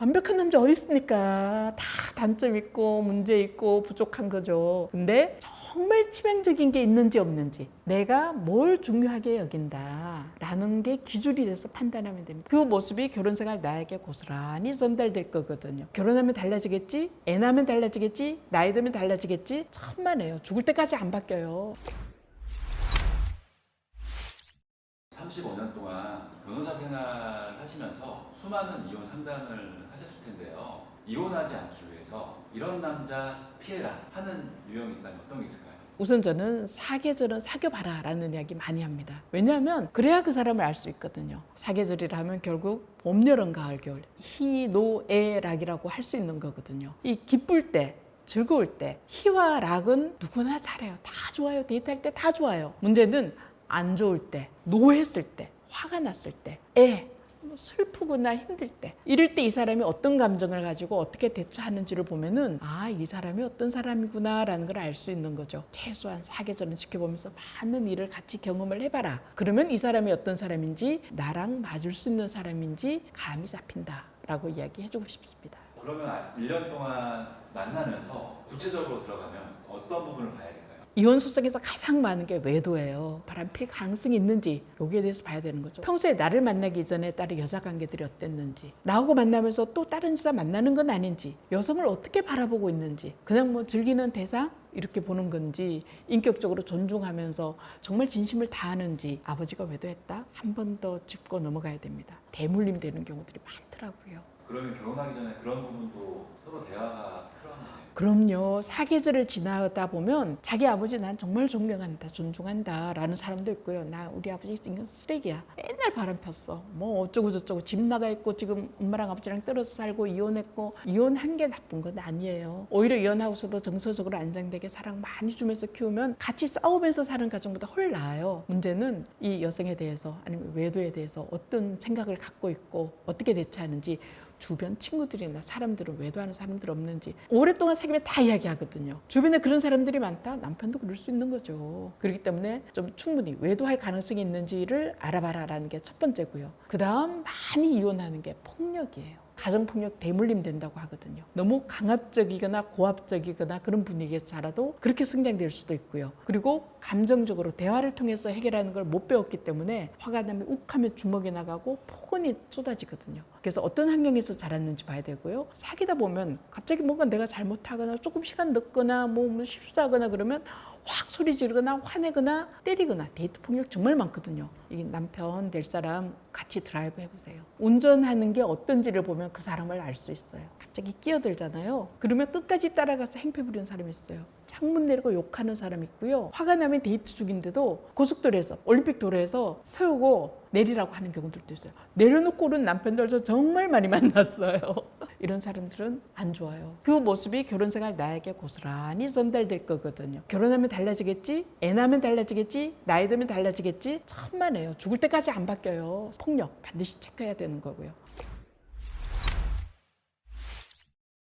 완벽한 남자 어디 있습니까? 다 단점 있고 문제 있고 부족한 거죠. 근데 정말 치명적인 게 있는지 없는지 내가 뭘 중요하게 여긴다라는 게 기준이 돼서 판단하면 됩니다. 그 모습이 결혼 생활 나에게 고스란히 전달될 거거든요. 결혼하면 달라지겠지? 애 낳으면 달라지겠지? 나이 들면 달라지겠지? 천만에요. 죽을 때까지 안 바뀌어요. 35년 동안 변호사 생활 하시면서 수많은 이혼 상담을 하셨을 텐데요. 이혼하지 않기 위해서 이런 남자 피해라 하는 유형이 있다면 어떤 게 있을까요? 우선 저는 사계절은 사귀어봐라 라는 이야기 많이 합니다. 왜냐하면 그래야 그 사람을 알 수 있거든요. 사계절이라 하면 결국 봄, 여름, 가을, 겨울 희, 노, 애, 락이라고 할 수 있는 거거든요. 이 기쁠 때 즐거울 때 희와 락은 누구나 잘해요. 다 좋아요. 데이트할 때 다 좋아요. 문제는 안 좋을 때, 노했을 때, 화가 났을 때, 애, 뭐 슬프거나 힘들 때 이럴 때 이 사람이 어떤 감정을 가지고 어떻게 대처하는지를 보면은 아 이 사람이 어떤 사람이구나라는 걸 알 수 있는 거죠. 최소한 사계절은 지켜보면서 많은 일을 같이 경험을 해봐라. 그러면 이 사람이 어떤 사람인지 나랑 맞을 수 있는 사람인지 감이 잡힌다라고 이야기해주고 싶습니다. 그러면 1년 동안 만나면서 구체적으로 들어가면 어떤 부분을 봐야 될까요? 이혼 소송에서 가장 많은 게 외도예요. 바람필 가능성이 있는지 여기에 대해서 봐야 되는 거죠. 평소에 나를 만나기 전에 딸의 여자 관계들이 어땠는지 나하고 만나면서 또 다른 여자 만나는 건 아닌지 여성을 어떻게 바라보고 있는지 그냥 뭐 즐기는 대상 이렇게 보는 건지 인격적으로 존중하면서 정말 진심을 다하는지 아버지가 외도했다 한 번 더 짚고 넘어가야 됩니다. 대물림 되는 경우들이 많더라고요. 그러면 결혼하기 전에 그런 부분도 서로 대화가 필요하나요? 그럼요. 사계절을 지나다 보면 자기 아버지 난 정말 존경한다, 존중한다 라는 사람도 있고요. 나 우리 아버지 인간 쓰레기야. 맨날 바람 폈어. 뭐 어쩌고 저쩌고 집 나가 있고 지금 엄마랑 아버지랑 떨어져 살고 이혼했고 이혼한 게 나쁜 건 아니에요. 오히려 이혼하고서도 정서적으로 안정되게 사랑 많이 주면서 키우면 같이 싸우면서 사는 가정보다 훨 나아요. 문제는 이 여성에 대해서 아니면 외도에 대해서 어떤 생각을 갖고 있고 어떻게 대처하는지 주변 친구들이나 사람들은 외도하는 사람들 없는지 오랫동안 사귀면 다 이야기하거든요. 주변에 그런 사람들이 많다? 남편도 그럴 수 있는 거죠. 그렇기 때문에 좀 충분히 외도할 가능성이 있는지를 알아봐라라는 게 첫 번째고요. 그 다음 많이 이혼하는 게 폭력이에요. 가정폭력 대물림 된다고 하거든요. 너무 강압적이거나 고압적이거나 그런 분위기에서 자라도 그렇게 성장될 수도 있고요. 그리고 감정적으로 대화를 통해서 해결하는 걸 못 배웠기 때문에 화가 나면 욱하면 주먹이 나가고 폭언이 쏟아지거든요. 그래서 어떤 환경에서 자랐는지 봐야 되고요. 사귀다 보면 갑자기 뭔가 내가 잘못하거나 조금 시간 늦거나 뭐, 뭐 실수하거나 그러면 확 소리 지르거나 화내거나 때리거나 데이트 폭력 정말 많거든요. 이 남편 될 사람 같이 드라이브 해보세요. 운전하는 게 어떤지를 보면 그 사람을 알 수 있어요. 갑자기 끼어들잖아요. 그러면 끝까지 따라가서 행패 부리는 사람이 있어요. 창문 내리고 욕하는 사람 있고요. 화가 나면 데이트 중인데도 고속도로에서 올림픽 도로에서 세우고 내리라고 하는 경우들도 있어요. 내려놓고 오는 남편들 저 정말 많이 만났어요. 이런 사람들은 안 좋아요. 그 모습이 결혼 생활 나에게 고스란히 전달될 거거든요. 결혼하면 달라지겠지? 애 낳으면 달라지겠지? 나이 들면 달라지겠지? 천만에요. 죽을 때까지 안 바뀌어요. 폭력 반드시 체크해야 되는 거고요.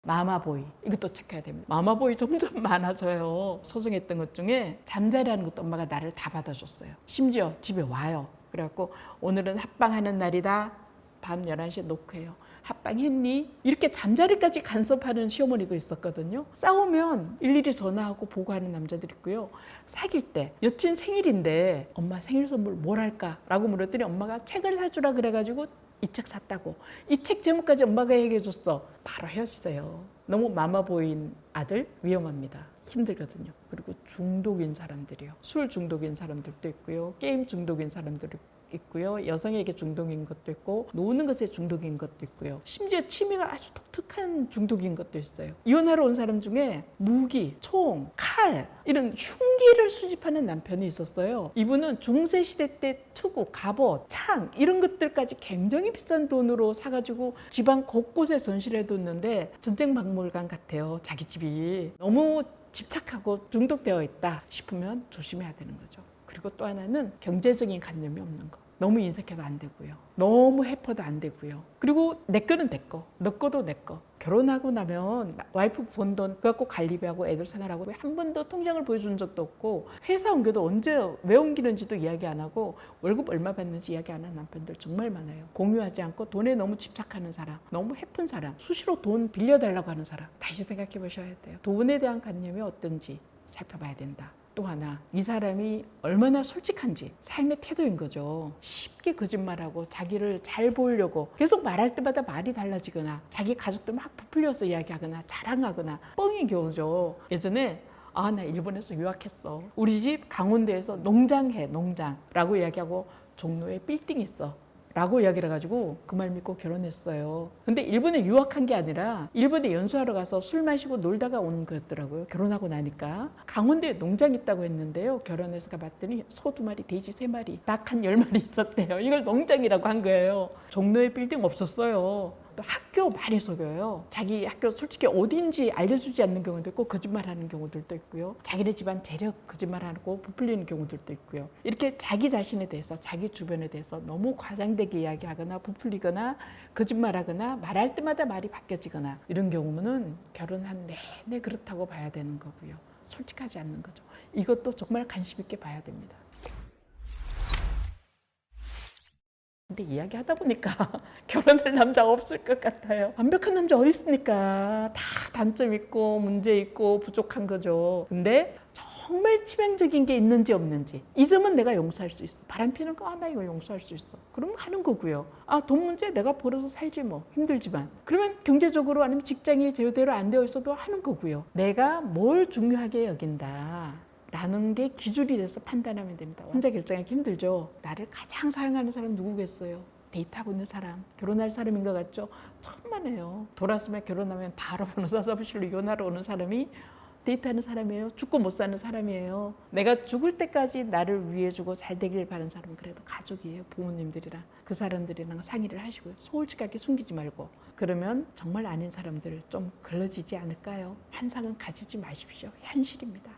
마마보이 이것도 체크해야 됩니다. 마마보이 점점 많아져요. 소송했던 것 중에 잠자리하는 것도 엄마가 나를 다 받아줬어요. 심지어 집에 와요. 그래갖고 오늘은 합방하는 날이다. 밤 11시에 노크해요. 합방했니? 이렇게 잠자리까지 간섭하는 시어머니도 있었거든요. 싸우면 일일이 전화하고 보고하는 남자들 있고요. 사귈 때 여친 생일인데 엄마 생일 선물 뭘 할까? 라고 물었더니 엄마가 책을 사주라 그래가지고 이 책 샀다고. 이 책 제목까지 엄마가 얘기해 줬어. 바로 헤어지세요. 너무 마마보인 아들 위험합니다. 힘들거든요. 그리고 중독인 사람들이요. 술 중독인 사람들도 있고요. 게임 중독인 사람들도 있고요. 여성에게 중독인 것도 있고 노는 것에 중독인 것도 있고요. 심지어 취미가 아주 독특한 중독인 것도 있어요. 이혼하러 온 사람 중에 무기, 총, 칼 이런 흉기를 수집하는 남편이 있었어요. 이분은 중세 시대 때 투구, 갑옷, 창 이런 것들까지 굉장히 비싼 돈으로 사가지고 집안 곳곳에 전시해뒀는데 전쟁 박물관 같아요. 자기 집이 너무 집착하고 중독되어 있다 싶으면 조심해야 되는 거죠. 그리고 또 하나는 경제적인 관념이 없는 거. 너무 인색해도 안 되고요. 너무 해퍼도 안 되고요. 그리고 내 거는 내 거, 너 거도 내 거. 결혼하고 나면 와이프 번 돈 그거 갖고 관리비하고 애들 생활하고 한 번도 통장을 보여준 적도 없고 회사 옮겨도 언제 왜 옮기는지도 이야기 안 하고 월급 얼마 받는지 이야기 안 하는 남편들 정말 많아요. 공유하지 않고 돈에 너무 집착하는 사람, 너무 해픈 사람, 수시로 돈 빌려달라고 하는 사람 다시 생각해 보셔야 돼요. 돈에 대한 관념이 어떤지 살펴봐야 된다. 또 하나 이 사람이 얼마나 솔직한지 삶의 태도인 거죠. 쉽게 거짓말하고 자기를 잘 보이려고 계속 말할 때마다 말이 달라지거나 자기 가족들 막 부풀려서 이야기하거나 자랑하거나 뻥이 겨우죠. 예전에 아 나 일본에서 유학했어. 우리 집 강원도에서 농장해 농장라고 이야기하고 종로에 빌딩 있어. 라고 이야기를 해가지고 그 말 믿고 결혼했어요. 근데 일본에 유학한 게 아니라 일본에 연수하러 가서 술 마시고 놀다가 온 거였더라고요. 결혼하고 나니까. 강원도에 농장 있다고 했는데요. 결혼해서 가봤더니 소 두 마리, 돼지 세 마리, 닭 한 열 마리 있었대요. 이걸 농장이라고 한 거예요. 종로에 빌딩 없었어요. 또 학교 많이 속여요. 자기 학교 솔직히 어딘지 알려주지 않는 경우도 있고 거짓말하는 경우들도 있고요. 자기네 집안 재력 거짓말하고 부풀리는 경우들도 있고요. 이렇게 자기 자신에 대해서 자기 주변에 대해서 너무 과장되게 이야기하거나 부풀리거나 거짓말하거나 말할 때마다 말이 바뀌어지거나 이런 경우는 결혼한 내내 그렇다고 봐야 되는 거고요. 솔직하지 않는 거죠. 이것도 정말 관심 있게 봐야 됩니다. 근데 이야기하다 보니까 결혼할 남자 없을 것 같아요. 완벽한 남자 어디 있습니까? 다 단점 있고 문제 있고 부족한 거죠. 근데 정말 치명적인 게 있는지 없는지 이 점은 내가 용서할 수 있어. 바람 피는 거, 아, 나 이거 용서할 수 있어. 그럼 하는 거고요. 아, 돈 문제 내가 벌어서 살지 뭐. 힘들지만. 그러면 경제적으로 아니면 직장이 제대로 안 되어 있어도 하는 거고요. 내가 뭘 중요하게 여긴다. 라는 게 기준이 돼서 판단하면 됩니다. 혼자 결정하기 힘들죠. 나를 가장 사랑하는 사람 누구겠어요? 데이트하고 있는 사람, 결혼할 사람인 것 같죠? 천만에요. 돌았으면 결혼하면 바로 변호사 사무실로 이혼하러 오는 사람이 데이트하는 사람이에요. 죽고 못 사는 사람이에요. 내가 죽을 때까지 나를 위해 주고 잘 되길 바라는 사람은 그래도 가족이에요. 부모님들이랑 그 사람들이랑 상의를 하시고요. 솔직하게 숨기지 말고 그러면 정말 아닌 사람들 좀 걸러지지 않을까요? 환상은 가지지 마십시오. 현실입니다.